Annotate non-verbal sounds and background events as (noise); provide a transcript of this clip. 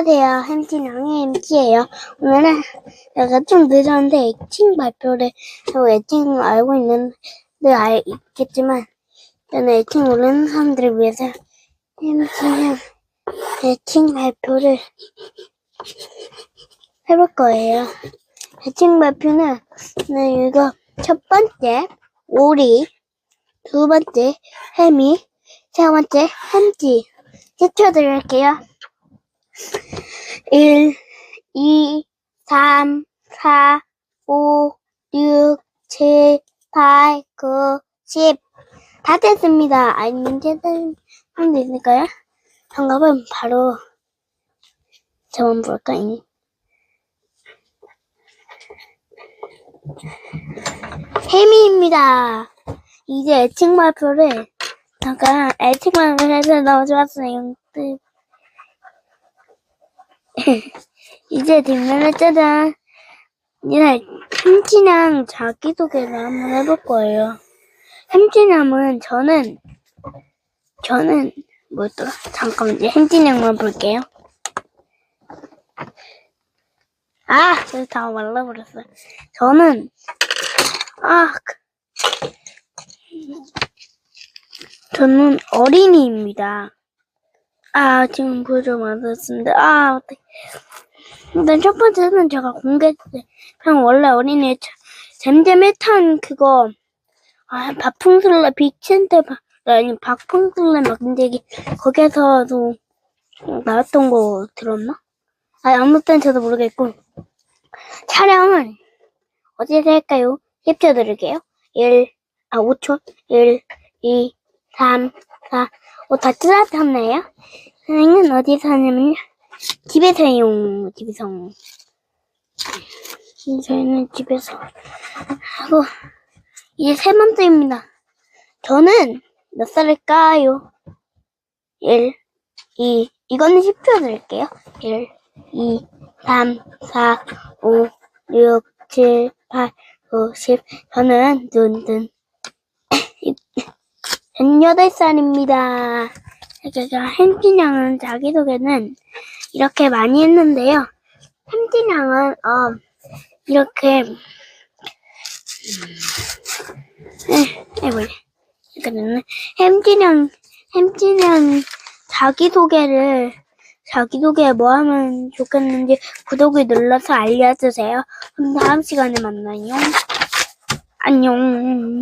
안녕하세요. 햄찌랑의 햄찌예요. 오늘은 제가 좀 늦었는데 애칭 발표를 하고 애칭을 알고 있는데 알, 있겠지만 저는 애칭 모르는 사람들을 위해서 햄찌랑 애칭 발표를 해볼 거예요. 애칭 발표는 네, 이거 첫 번째 오리, 두 번째 해미, 세 번째 햄찌 제쳐드릴게요. 1, 2, 3, 4, 5, 6, 7, 8, 9, 10. 다 됐습니다. 아니면 제대로 하면 되니까요. 정답은 바로 저만 볼까요? 혜미입니다. 이제 애칭 발표를 잠깐 애칭 발표를 해서 너무 좋았어요. (laughs) 네. 이제 뒷면을 짜잔. 이제 햄찌랑 자기소개를 한번 해볼 거예요. 햄찌남은 저는 저는 뭐였더라? 잠깐만요. 햄찌냥만 볼게요. 아, 저다 말라버렸어요. 저는 아, 그- 저는 어린이입니다. 아, 지금 보여줘 맞았습니다. 아, 어떡해. 일단 첫 번째는 제가 공개했어요. 그냥 원래 어린이 잼잼해탄 그거, 아, 박풍슬레 빅센터, 아니, 박풍슬레 막대기, 거기에서도 나왔던 거 들었나? 아, 아무튼 저도 모르겠고. 촬영은 어디서 할까요? 10초 드릴게요. 1, 아, 5초. 1, 2, 3, 4, 5, 다 뜯었나요? 선생님은 어디서 하냐면요. 집에서요, 집에서. 저희는 집에서 하고, 이제 세 번째입니다. 저는 몇 살일까요? 1, 2, 이거는 10초 드릴게요. 1, 2, 3, 4, 5, 6, 7, 8, 9, 10. 저는 눈, 눈. 18살입니다. 제가 햄찌냥은 자기소개는 이렇게 많이 했는데요. 햄찌냥은, 어, 이렇게, 음, 에, 에이, 그러면 햄찌냥, 햄찌냥 자기소개를, 자기소개 뭐 하면 좋겠는지 구독을 눌러서 알려주세요. 그럼 다음 시간에 만나요. 안녕.